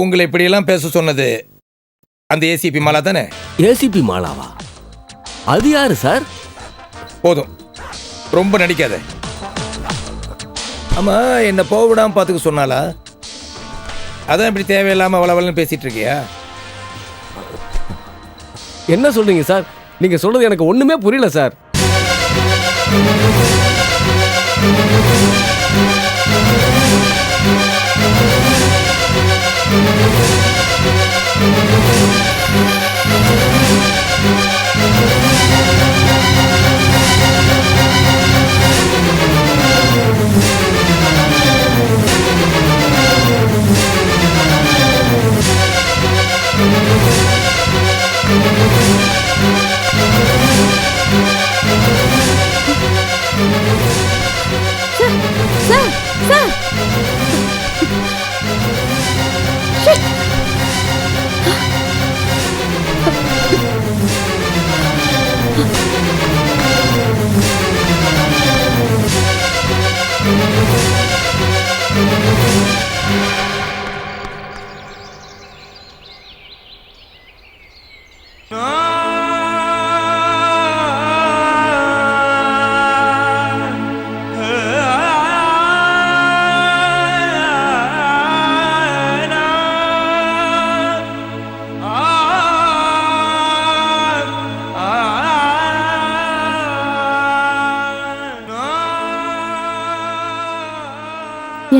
உங்களை இப்படியெல்லாம் பேச சொன்னது அந்த ஏசிபி மாலா தானே? ஏசிபி மாலாவா? அது யாரு சார்? போதும். ரொம்ப நடிக்காத. ஆமா என்ன போக விடாம பார்த்துக்க சொன்னாலா அதான் இப்படி தேவையில்லாம வளவலன்னு பேசிட்டு இருக்கியா? என்ன சொல்றீங்க சார்? நீங்க சொல்றது எனக்கு ஒண்ணுமே புரியல சார்.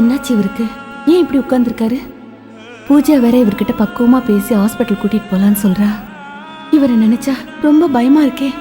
என்னாச்சு இவருக்கு? ஏன் இப்படி உட்கார்ந்துருக்காரு? பூஜா வேற இவர்கிட்ட பக்குவமா பேசி ஹாஸ்பிட்டல் கூட்டிட்டு போலான்னு சொல்றா. இவரை நினைச்சா ரொம்ப பயமா இருக்கே.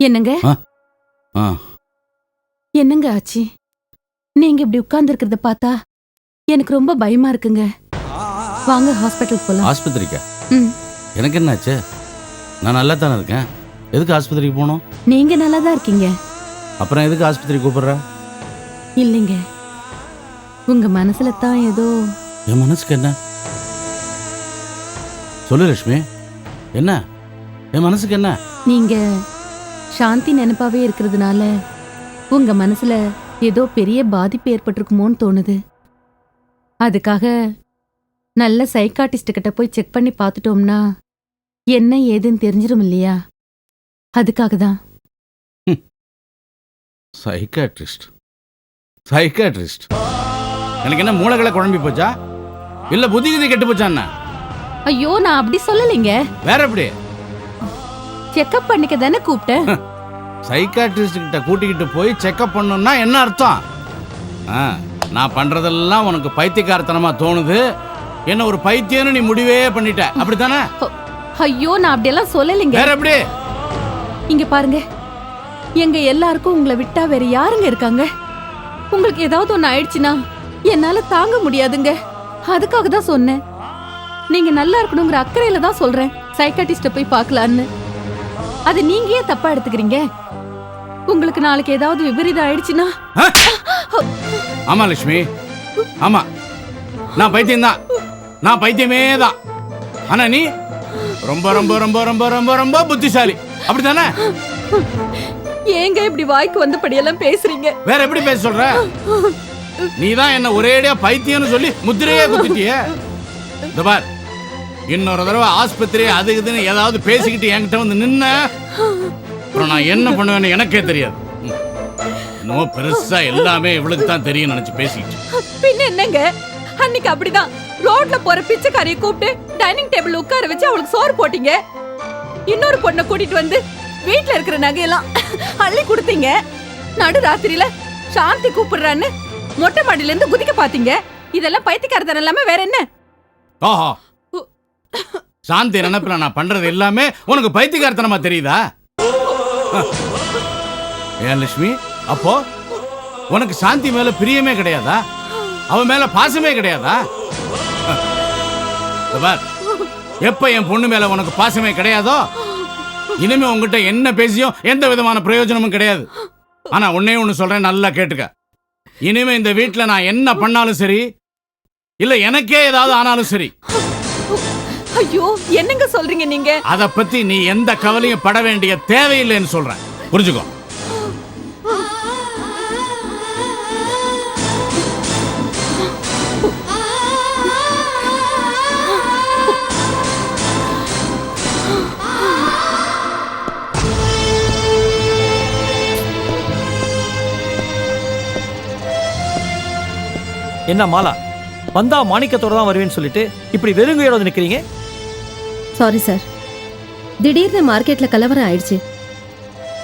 என்னங்க? ஆ. என்னங்க ஆச்சு? நீங்க இப்படி உட்கார்ந்து பார்த்தா எனக்கு ரொம்ப பயமா இருக்குங்க. வாங்க ஹாஸ்பிட்டல் போலாம். ஆஸ்பத்திரிக்கா? ம். எனக்கு என்னாச்சு? நான் நல்லா தானே இருக்கேன். எதுக்கு ஆஸ்பத்திரிக்கு போகணும்? நீங்க நல்லா தான் இருக்கீங்க. அப்புறம் எதுக்கு ஆஸ்பத்திரி கூப்பிடுற? இல்லைங்க. உங்க மனசுல தான் ஏதோ என் மனசுக்கு என்ன? சொல்லு லட்சுமி. என்ன? என் மனசுக்கு என்ன? நீங்க சாந்தி நினைப்பாவே இருக்கிறதுனால உங்க மனசுல ஏதோ பெரிய பாதிப்பு ஏற்பட்டிருக்குமோன்னு தோணுது. அதுக்காக நல்ல சைக்காட்டிஸ்ட் கிட்ட போய் செக் பண்ணி பார்த்துட்டோம்னா என்ன ஏதுன்னு தெரிஞ்சிடும் இல்லையா? அதுக்காக தான். சைக்காட்ரிஸ்ட் சைக்காட்ரிஸ்ட் எனக்கு என்ன மூளைகளை குழம்பி போச்சா? இல்ல புத்திகிதி கெட்டு போச்சா என்ன? ஐயோ நான் அப்படி சொல்லலைங்க. வேற எப்படி? செக்கப் பண்ணிக்க தானே கூப்பிட்டேன் சைக்காட்ரிஸ்ட் கிட்ட கூட்டிக்கிட்டு போய் செக்அப் பண்ணணும்னா என்ன அர்த்தம்? ஆ, நான் பண்றதெல்லாம் உனக்கு பைத்தியக்காரத்தனமா தோணுது. என்ன ஒரு பைத்தியம்னு நீ முடிவே பண்ணிட்ட. அப்படித்தானே? ஐயோ நான் அப்படியெல்லாம் சொல்லலைங்க. வேற எப்படி? இங்க பாருங்க. எங்க எல்லாருக்கும் உங்களை விட்டா வேற யாருங்க இருக்காங்க? உங்களுக்கு ஏதாவது ஒண்ணு ஆயிடுச்சுன்னா என்னால தாங்க முடியாதுங்க. அதுக்காக தான் சொன்னேன். நீங்க நல்லா இருக்கணுங்கிற அக்கறையில தான் சொல்றேன். சைக்காட்டிஸ்ட போய் பார்க்கலான்னு. அது நீங்க ஏன் தப்பா எடுத்துக்கிறீங்க? உங்களுக்கு நாளைக்கு ஏதாவது விபரீதம் ஆயிடுச்சுன்னா? ஆமா லட்சுமி. ஆமா. நான் பைத்தியம்தான். நான் பைத்தியமே தான் ஆனா நீ ரொம்ப ரொம்ப ரொம்ப ரொம்ப ரொம்ப ரொம்ப புத்திசாலி. அப்படித்தானே? ஏங்க இப்படி வாய்க்கு வந்தபடியெல்லாம் பேசுறீங்க? வேற எப்படி பேச சொல்ற? நீ தான் என்ன ஒரேடியா பைத்தியம்னு சொல்லி முத்திரையே குத்திட்டியே? இந்த பார். இன்னொரு தடவை ஆஸ்பத்திரி அது இதுன்னு ஏதாவது பேசிக்கிட்டு என்கிட்ட வந்து நின்ன அப்புறம் நான் என்ன பண்ணுவேன்னு எனக்கே தெரியாது. ம். என்னமோ பெருசா எல்லாமே இவளுக்கு தான் தெரியும் நினைச்சு பேசிக்கிட்டு. பின்ன என்னங்க? அன்னைக்கு அப்படிதான். ரோட்ல போற பிச்சைக்காரியை கூப்பிட்டு டைனிங் டேபிள் உட்கார வச்சு அவளுக்கு சோறு போட்டீங்க. இன்னொரு பொண்ணை கூட்டிட்டு வந்து வீட்ல இருக்கிற நகையெல்லாம் அள்ளி கொடுத்தீங்க. நடு ராத்திரியில சாந்தி கூப்பிடுறான்னு மொட்டை மாடியில இருந்து குதிக்க பாத்தீங்க. இதெல்லாம் பைத்தியக்காரத்தனம் இல்லாம வேற என்ன? ஆஹா சாந்தி நினைப்பில் நான் பண்றது எல்லாமே உனக்கு பைத்தியக்காரத்தனமா தெரியுதா? ஏன் லட்சுமி? அப்போ உனக்கு சாந்தி மேல பிரியமே கிடையாதா? அவ மேல பாசமே கிடையாதா? எப்ப என் பொண்ணு மேல உனக்கு பாசமே கிடையாதோ இனிமே உங்ககிட்ட என்ன பேசியும் எந்த விதமான பிரயோஜனமும் கிடையாது. ஆனா உன்னே ஒண்ணு சொல்றேன் நல்லா கேட்டுக்க. இனிமே இந்த வீட்டில் நான் என்ன பண்ணாலும் சரி இல்ல எனக்கே ஏதாவது ஆனாலும் சரி ஐயோ என்னங்க சொல்றீங்க நீங்க? அத பத்தி நீ எந்த கவலையும் பட வேண்டிய தேவையில்லைன்னு சொல்றேன் புரிஞ்சுக்கோ. என்ன மாலா வந்தா மாணிக்கத்தோட தான் வருவேன்னு சொல்லிட்டு இப்படி வெறுங்கையோட நிக்கிறீங்க? சாரி சார் திடீர்னு மார்க்கெட்ல கலவரம் ஆயிடுச்சு.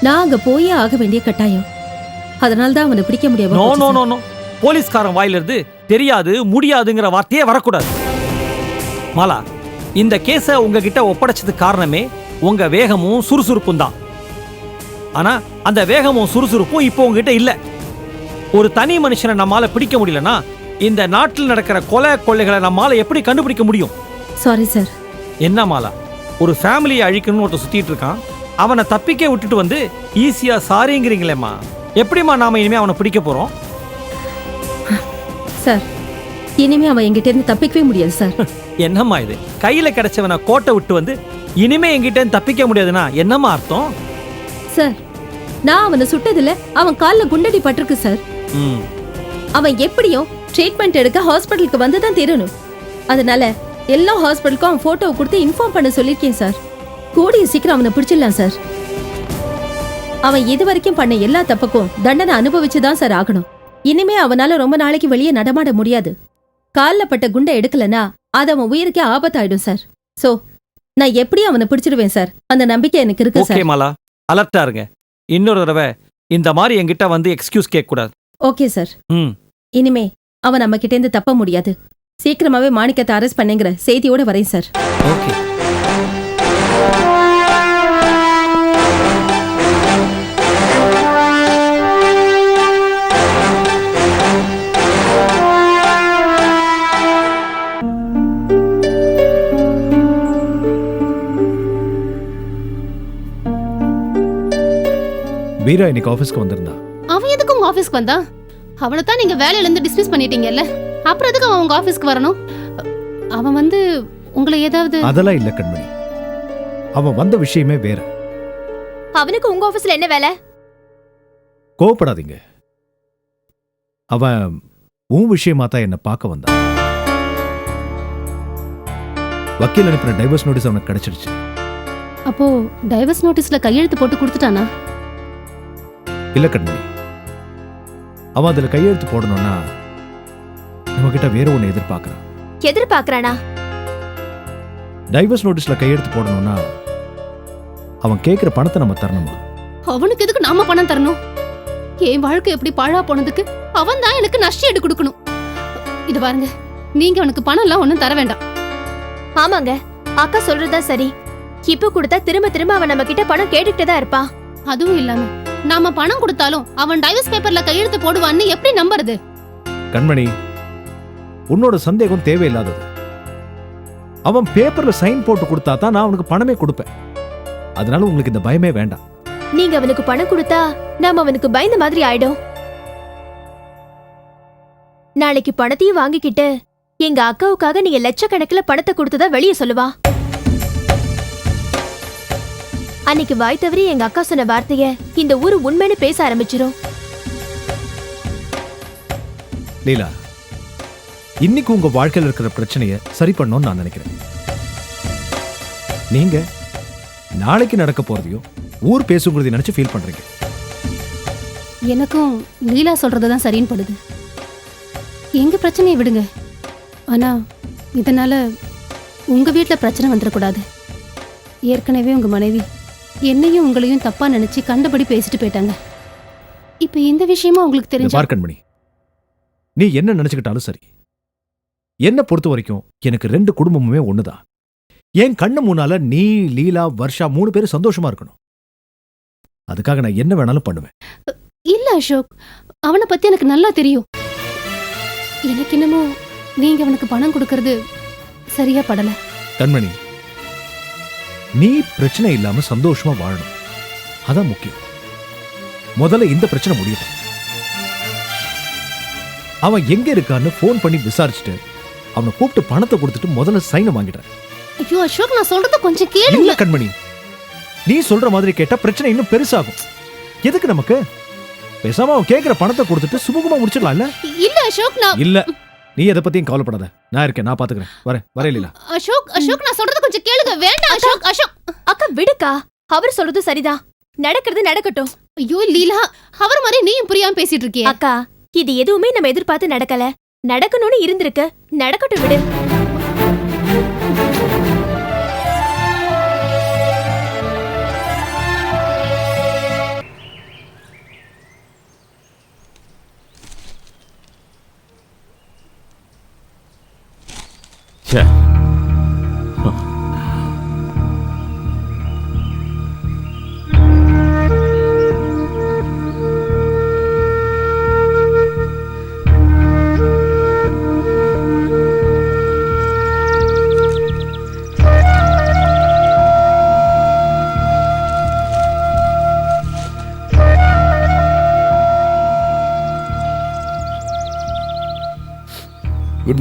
நான் அங்க போயே ஆக வேண்டிய கட்டாயம். அதனால தான் அவனை பிடிக்க முடியாம நோ நோ. நோ நோ போலீஸ்காரன் வாயில இருந்து தெரியாது முடியாதுங்கிற வார்த்தையே வரக்கூடாது. மாலா இந்த கேஸை உங்ககிட்ட ஒப்படைச்சதுக்கு காரணமே உங்க வேகமும் சுறுசுறுப்பும் தான். ஆனா அந்த வேகமும் சுறுசுறுப்பும் இப்போ உங்ககிட்ட இல்ல. ஒரு தனி மனுஷனை நம்மால பிடிக்க முடியலன்னா இந்த நாட்டில் நடக்கிற கொலை கொள்ளைகளை நம்மால எப்படி கண்டுபிடிக்க முடியும்? சாரி சார் என்ன மாலா? ஒரு ஃபேமிலியை அழிக்கணும்னு ஒருத்தன் சுத்திட்டு இருக்கான். அவனை தப்பிக்க விட்டுட்டு வந்து ஈஸியா சாரிங்கிறீங்களேம்மா. எப்படிம்மா நாம இனிமே அவனை பிடிக்க போறோம்? சார் இனிமே அவன் எங்கிட்ட இருந்து தப்பிக்கவே முடியாது சார் என்னம்மா இது? கையில கிடைச்சவனை கோட்டை விட்டு வந்து இனிமே என்கிட்ட இருந்து தப்பிக்க முடியாதுன்னா என்னம்மா அர்த்தம்? சார் நான் அவனை சுட்டதுல அவன் கால்ல குண்டடி பட்டிருக்கு சார் ம். அவன் எப்படியும் ட்ரீட்மெண்ட் எடுக்க ஹாஸ்பிட்டலுக்கு வந்து தான் தீரணும். அதனால எல்லா ஹாஸ்பிட்டலுக்கும் அவன் போட்டோவை கொடுத்து இன்ஃபார்ம் பண்ண சொல்லியிருக்கேன் சார் கூடிய சீக்கிரம் அவனை பிடிச்சிடலாம் சார் அவன் இது வரைக்கும் பண்ண எல்லா தப்புக்கும் தண்டனை அனுபவிச்சு தான் சார் ஆகணும். இனிமே அவனால ரொம்ப நாளைக்கு வெளியே நடமாட முடியாது. கால்ல பட்ட குண்டை எடுக்கலனா அது அவன் உயிருக்கே ஆபத்தாயிடும் சார் சோ நான் எப்படி அவனை பிடிச்சிடுவேன் சார் அந்த நம்பிக்கை எனக்கு இருக்கு ஓகே சார் மாலா. அலர்ட்டா இருங்க. இன்னொரு தடவை இந்த மாதிரி என்கிட்ட வந்து எக்ஸ்கியூஸ் கேட்க கூடாது ஓகே சார் ம். இனிமே அவன் நம்ம கிட்ட இருந்து தப்ப முடியாது. சீக்கிரமாவே மாணிக்கத்தை அரெஸ்ட் பண்ணுங்கிற செய்தியோட வரேன் சார் ஓகே. வீரா இன்னைக்கு ஆஃபீஸ்க்கு வந்திருந்தா? அவன் எதுக்கு உங்க ஆபீஸ்க்கு வந்தான்? அவனை தான் நீங்க வேலையில இருந்து டிஸ்மிஸ் பண்ணிட்டீங்கல்ல? அப்புறம் எதுக்கு அவன் உங்க ஆபீஸ்க்கு வரணும்? அவன் வந்து உங்களை ஏதாவது அதெல்லாம் இல்ல கண்மணி. அவன் வந்த விஷயமே வேற. அவனுக்கு உங்க ஆபீஸ்ல என்ன வேலை? கோவப்படாதீங்க. அவன் உன் விஷயமா தான் என்ன பார்க்க வந்தான் வக்கீல் அனுப்பின டைவர்ஸ் நோட்டீஸ் அவனுக்கு கிடைச்சிடுச்சு அப்போ டைவர்ஸ் நோட்டீஸ்ல கையெழுத்து போட்டு கொடுத்துட்டானா? இல்ல கண்மணி. அவன் அதுல கையெழுத்து போடணும்னா நம்ம கிட்ட வேற ஒண்ணு எதிர்பார்க்கறான் எதிர்பார்க்கறானா? டைவர்ஸ் நோட்டீஸ்ல கையெழுத்து போடணும்னா அவன் கேட்கிற பணத்தை நம்ம தரணுமா? அவனுக்கு எதுக்கு நாம பணம் தரணும்? என் வாழ்க்கை எப்படி பாழா போனதுக்கு அவன் தான் எனக்கு நஷ்ட ஈடு கொடுக்கணும். இது பாருங்க நீங்க அவனுக்கு பணம் எல்லாம் ஒண்ணும் தர வேண்டாம். ஆமாங்க அக்கா சொல்றதா சரி. இப்ப கொடுத்தா திரும்ப திரும்ப அவன் நம்ம கிட்ட பணம் கேட்டுக்கிட்டே தான் இருப்பான். அதுவும் இல்லாம நாம பணம் கொடுத்தாலும் அவன் டைவர்ஸ் பேப்பர்ல கையெழுத்து போடுவான்னு எப்படி நம்புறது? கண்மணி உன்னோட சந்தேகம் தேவையில்லாதது. அவன் பேப்பர்ல சைன் போட்டு கொடுத்தா தான் நான் அவனுக்கு பணமே கொடுப்பேன். அதனால உங்களுக்கு இந்த பயமே வேண்டாம். நீங்க அவனுக்கு பணம் கொடுத்தா நாம அவனுக்கு பயந்த மாதிரி ஆயிடும். நாளைக்கு பணத்தையும் வாங்கிக்கிட்டு எங்க அக்காவுக்காக நீங்க லட்சக்கணக்கில் பணத்தை கொடுத்ததா வெளியே சொல்லுவா. அன்னைக்கு வாய் தவறி எங்க அக்கா சொன்ன வார்த்தைய இந்த ஊரு உண்மைன்னு பேச ஆரம்பிச்சிரும். லீலா இன்னைக்கு உங்க வாழ்க்கையில் இருக்கிற பிரச்சனையை சரி பண்ணணும்னு நான் நினைக்கிறேன். நீங்க நாளைக்கு நடக்க போறதையும் ஊர் பேசுங்கிறதையும் நினைச்சு ஃபீல் பண்றீங்க. எனக்கும் லீலா சொல்றதுதான் சரின்னு படுது. எங்க பிரச்சனையை விடுங்க. ஆனா இதனால உங்க வீட்ல பிரச்சனை வந்துடக்கூடாது. ஏற்கனவே உங்க மனைவி என்னையும் உங்களையும் தப்பா நினைச்சு கண்டபடி பேசிட்டு போயிட்டாங்க. இப்ப இந்த விஷயமா உங்களுக்கு தெரிஞ்ச? பார்க்கண்மணி நீ என்ன நினைச்சுக்கிட்டாலும் சரி. என்ன பொறுத்த வரைக்கும் எனக்கு ரெண்டு குடும்பமுமே ஒண்ணுதான். என் கண்ணு முன்னால நீ லீலா வர்ஷா மூணு பேரும் சந்தோஷமா இருக்கணும்? அதுக்காக நான் என்ன வேணாலும் பண்ணுவேன். இல்ல அசோக் அவனை பத்தி எனக்கு நல்லா தெரியும். எனக்கு என்னமோ நீங்க அவனுக்கு பணம் கொடுக்கறது சரியா படல. கண்மணி நீ பிரச்சனை இல்லாம சந்தோஷமா வாழணும். அதான் முக்கியம். முதல்ல இந்த பிரச்சனை முடியட்டும். அவன் எங்க இருக்கான்னு ஃபோன் பண்ணி விசாரிச்சுட்டு அவனை கூப்பிட்டு பணத்தை கொடுத்துட்டு முதல்ல சைனை வாங்கிடுறேன். ஐயோ அசோக் நான் சொல்றத கொஞ்சம் கேளு இல்ல கண்மணி. நீ சொல்ற மாதிரி கேட்டா பிரச்சனை இன்னும் பெருசாகும். எதுக்கு நமக்கு? பேசாம அவன் கேக்குற பணத்தை கொடுத்துட்டு சுமூகமா முடிச்சிடலாம்ல இல்ல? அசோக் நான் இல்ல. நீ எதை பத்தியும் கவலைப்படாத. நான் இருக்கேன் நான் பாத்துக்கிறேன். வரேன் வரேன் லீலா. அசோக் அசோக் நான் சொல்றத கொஞ்சம் கேளுங்க. வேண்டாம் அசோக் அசோக். அக்கா விடுக்கா. அவர் சொல்றது சரிதான். நடக்கிறது நடக்கட்டும். ஐயோ லீலா அவர் மாதிரி நீயும் புரியாம பேசிட்டு இருக்கியே. அக்கா இது எதுவுமே நம்ம எதிர்பார்த்து நடக்கல. நடக்கணும்னு இருந்திருக்க நடக்கட்டும் விடு Yeah.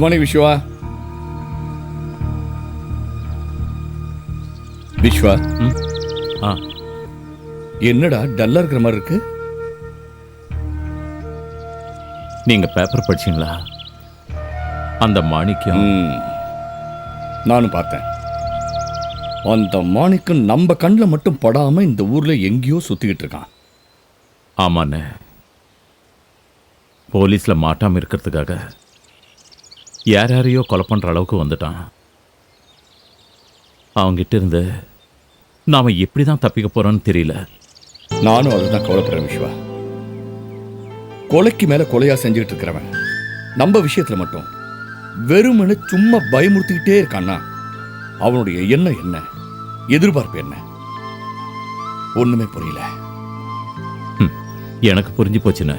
மார்னிங் விஸ்வா விஸ்வா ம். ஆ. என்னடா டல்லா இருக்கிற மாதிரி இருக்கு? நீங்க பேப்பர் படிச்சீங்களா? அந்த மாணிக்கம். நானும் பார்த்தேன். அந்த மாணிக்கம் நம்ம கண்ணில் மட்டும் படாம இந்த ஊர்ல எங்கேயோ சுத்திக்கிட்டு இருக்கான். ஆமாண்ணே. போலீஸ்ல மாட்டாம இருக்கிறதுக்காக யார் யாரையோ கொலை பண்ற அளவுக்கு வந்துட்டான். அவங்கிட்ட இருந்து நாம எப்படி தான் தப்பிக்க போறோம்னு தெரியல. நானும் அதுதான் கவலைப்படுறேன் விஸ்வா கொலைக்கு மேல கொலையா செஞ்சுக்கிட்டு இருக்கிறவன். நம்ம விஷயத்துல மட்டும் வெறுமனே சும்மா பயமுறுத்திக்கிட்டே இருக்கான்னா அவனுடைய எண்ணம் என்ன? எதிர்பார்ப்பு என்ன? ஒண்ணுமே புரியல. எனக்கு புரிஞ்சு போச்சுண்ணே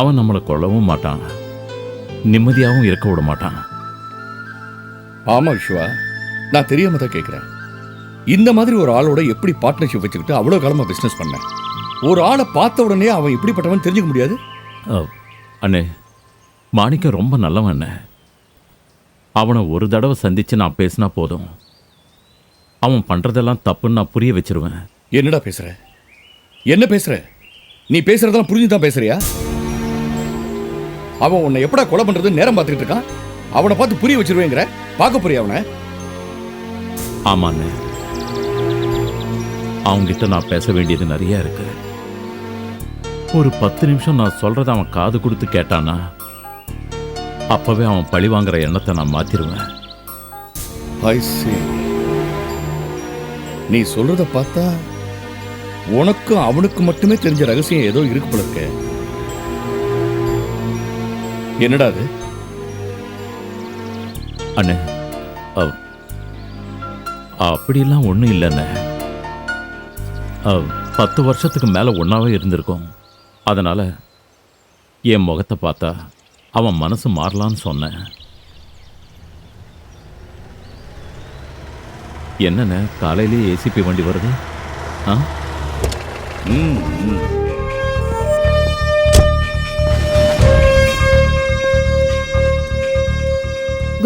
அவன் நம்மளை கொல்லவும் மாட்டான். நிம்மதியாகவும் இருக்க விட மாட்டான். ஆமா விஸ்வா நான் தெரியாம தான் கேட்கிறேன் இந்த மாதிரி ஒரு ஆளோட எப்படி பார்ட்னர்ஷிப் வச்சுக்கிட்டு அவ்வளோ காலமா பிசினஸ் பண்ணேன் ஒரு ஆளை பார்த்த உடனே அவன் இப்படிப்பட்டவன் தெரிஞ்சுக்க முடியாது? அண்ணே மாணிக்கம் ரொம்ப நல்லவன் அண்ணே. அவனை ஒரு தடவை சந்திச்சு நான் பேசினா போதும். அவன் பண்றதெல்லாம் தப்புன்னு நான் புரிய வச்சிருவேன். என்னடா பேசுற? என்ன பேசுற? நீ பேசுறதெல்லாம் புரிஞ்சு தான் பேசுறியா? அவன் உன்னை எப்படா கொலை பண்றது நேரம் பார்த்துக்கிட்டு இருக்கான். அவனை பார்த்து புரிய வச்சிருவேங்கிற. பார்க்க போறியா அவனை? ஆமாண்ணே. அவன்கிட்ட நான் பேச வேண்டியது நிறைய இருக்கு. ஒரு பத்து நிமிஷம் நான் சொல்றத அவன் காது கொடுத்து கேட்டானா? அப்பவே அவன் பழி வாங்குற எண்ணத்தை நான் மாத்திருவேன். நீ சொல்றத பார்த்தா உனக்கும் அவனுக்கு மட்டுமே தெரிஞ்ச ரகசியம் ஏதோ இருக்கு போல இருக்கு. என்னடா அது? அண்ணே அவ்- அப்படிலாம் ஒன்றும் இல்லைண்ணே பத்து வருஷத்துக்கு மேலே ஒன்றாவே இருந்திருக்கோம். அதனால் என் முகத்தை பார்த்தா அவன் மனசு மாறலான்னு சொன்னேன். என்னண்ணே காலையிலேயே ஏசிபி வண்டி வருது? ஆ? ம்,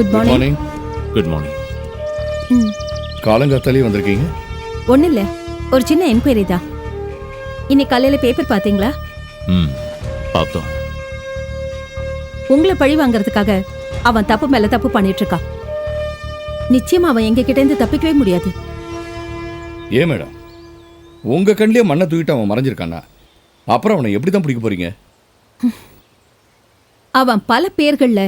குட் மார்னிங் குட் மார்னிங் காலங்காத்தாலே வந்திருக்கீங்க? ஒண்ணு இல்ல ஒரு சின்ன என்கொயரி தான். இன்னைக்கு காலையில பேப்பர் பாத்தீங்களா ம் பார்த்தோம். உங்களை பழி வாங்குறதுக்காக அவன் தப்பு மேல தப்பு பண்ணிட்டு இருக்கான் நிச்சயமா அவன் எங்க கிட்ட இருந்து தப்பிக்கவே முடியாது. ஏன் மேடம்? உங்க கண்ணிலே மண்ணை தூக்கிட்டு அவன் மறைஞ்சிருக்கானா? அப்புறம் அவனை எப்படி தான் பிடிக்க போறீங்க? அவன் பல பேர்கள்ல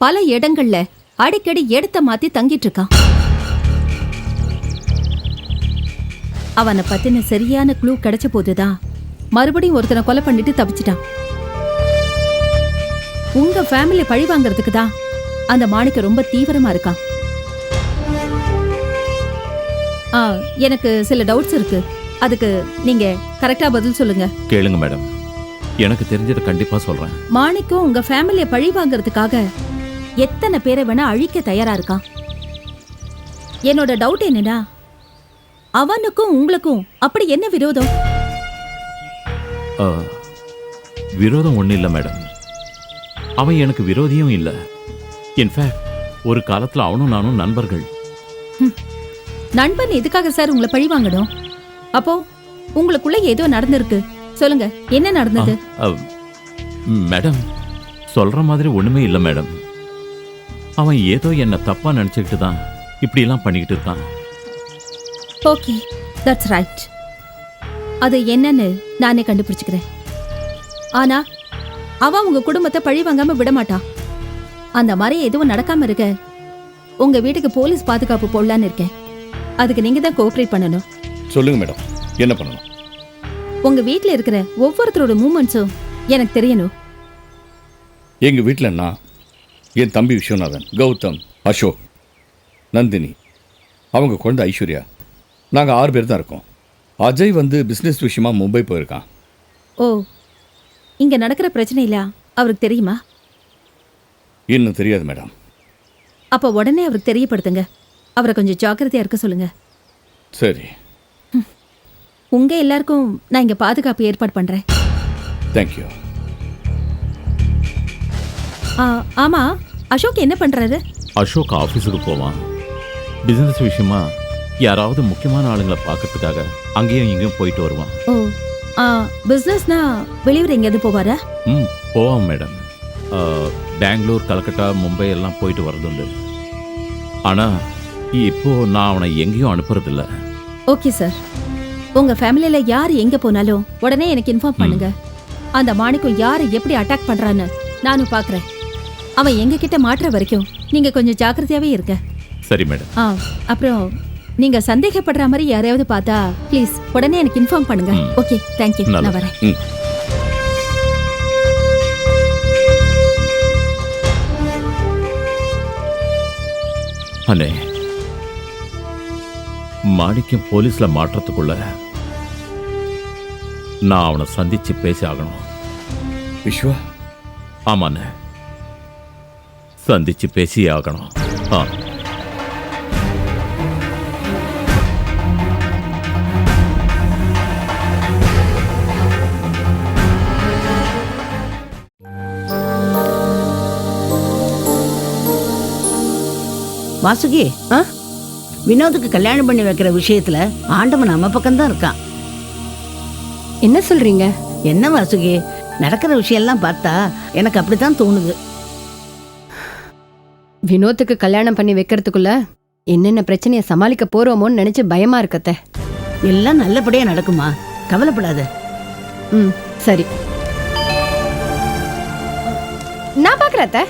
பல இடங்கள்ல அடிக்கடி இடத்த மாத்தி தங்கிட்டு இருக்கான். அவனை பத்தின சரியான க்ளூ கிடைச்ச போதுதான் மறுபடியும் ஒருத்தனை கொலை பண்ணிட்டு தப்பிச்சிட்டான். உங்க ஃபேமிலி பழி வாங்குறதுக்கு தான் அந்த மாணிக்க ரொம்ப தீவிரமா இருக்கான். ஆ எனக்கு சில டவுட்ஸ் இருக்கு. அதுக்கு நீங்க கரெக்டா பதில் சொல்லுங்க. கேளுங்க மேடம் எனக்கு தெரிஞ்சதை கண்டிப்பாக சொல்கிறேன் மாணிக்கம் உங்க ஃபேமிலிய பழி வாங்குறதுக்காக எத்தனை பேரை வேணா அழிக்க தயாரா இருக்கான்? என்னோட டவுட் என்னன்னா அவனுக்கும் உங்களுக்கும் அப்படி என்ன விரோதம்? விரோதம் ஒன்றும் இல்லை மேடம். அவன் எனக்கு விரோதியும் இல்லை. இன்ஃபேக்ட் ஒரு காலத்தில் அவனும் நானும் நண்பர்கள். நண்பன் எதுக்காக சார் உங்களை பழி வாங்கணும்? அப்போ உங்களுக்குள்ள ஏதோ நடந்திருக்கு. சொல்லுங்க என்ன நடந்தது? மேடம் சொல்ற மாதிரி ஒண்ணுமே இல்லை மேடம். அவன் ஏதோ என்ன தப்பா நினைச்சுக்கிட்டு தான் இப்படியெல்லாம் பண்ணிக்கிட்டு இருக்கான். ஓகே தட்ஸ் ரைட் அது என்னன்னு நானே கண்டுபிடிச்சுக்கிறேன். ஆனா அவ உங்க குடும்பத்தை பழி வாங்காம விட மாட்டான். அந்த மாதிரி எதுவும் நடக்காம இருக்க உங்க வீட்டுக்கு போலீஸ் பாதுகாப்பு போடலான்னு இருக்கேன். அதுக்கு நீங்க தான் கோஆப்ரேட் பண்ணணும். சொல்லுங்க மேடம் என்ன பண்ணணும்? உங்க வீட்ல இருக்கிற ஒவ்வொருத்தரோட மூமெண்ட்ஸும் எனக்கு தெரியணும். எங்க வீட்டில் நான் என் தம்பி விஸ்வநாதன் கௌதம் அசோக் நந்தினி. அவங்க குழந்தை ஐஸ்வர்யா. நாங்கள் ஆறு பேர் தான் இருக்கோம். அஜய் வந்து பிஸ்னஸ் விஷயமா மும்பை போயிருக்கான். ஓ இங்க நடக்கிற பிரச்சனையில? அவருக்கு தெரியுமா? இன்னும் தெரியாது மேடம். அப்ப உடனே அவருக்கு தெரியப்படுத்துங்க. அவரை கொஞ்சம் ஜாக்கிரதையா இருக்க சொல்லுங்க. சரி. உங்க எல்லாருக்கும் நான் இங்க பாதுகாப்பு ஏற்பாடு பண்றேன். தேங்க்யூ ஆ, ஆமா. அசோக் என்ன பண்றாரு? அசோக் ஆஃபீஸுக்கு போவான். பிசினஸ் விஷயமா யாராவது முக்கியமான ஆளுங்களை பார்க்கறதுக்காக அங்கேயும் இங்கேயும் போயிட்டு வருவான். ஓ ஆ பிசினஸ்னா வெளியூர் எங்கேயாவது போவாரா? ம் போவான் மேடம் பெங்களூர் கல்கட்டா மும்பை எல்லாம் போயிட்டு வரதுண்டு ஆனால் இப்போ நான் அவனை எங்கேயும் அனுப்புறதில்ல. Okay sir. உங்க ஃபேமிலியில யார் எங்க போனாலும் உடனே எனக்கு இன்ஃபார்ம் பண்ணுங்க. அந்த மாணிக்கம் யாரை எப்படி அட்டாக் பண்றான்னு நானும் பாக்குறேன். அவன் எங்க கிட்ட மாட்டுற வரைக்கும் நீங்க கொஞ்சம் ஜாக்கிரதையாவே இருங்க. சரி மேடம். ஆ அப்புறம் நீங்க சந்தேகப்படுற மாதிரி யாரையாவது பார்த்தா ப்ளீஸ் உடனே எனக்கு இன்ஃபார்ம் பண்ணுங்க. ஓகே தேங்க்யூ நான். வரேன். ம். அண்ணே மாணிக்கம் போலீஸ்ல மாட்டுறதுக்குள்ள நான் அவனை சந்திச்சு பேசி ஆகணும். விஸ்வா ஆமாண்ணே. சந்திச்சு பேசி ஆகணும் ஆ. வாசுகி ஆ? வினோதுக்கு கல்யாணம் பண்ணி வைக்கிற விஷயத்துல ஆண்டவன் நம்ம பக்கம்தான் இருக்கான். என்ன சொல்றீங்க? என்ன வாசுகி நடக்கிற விஷயம்லாம் பார்த்தா எனக்கு அப்படித்தான் தோணுது. வினோத்துக்கு கல்யாணம் பண்ணி வைக்கிறதுக்குள்ள என்னென்ன பிரச்சனையை சமாளிக்க போறோமோன்னு நினைச்சு பயமா இருக்கத்த. எல்லாம் நல்லபடியா நடக்குமா? கவலைப்படாத. ம் சரி. நான் பாக்குறேன் அத்தை.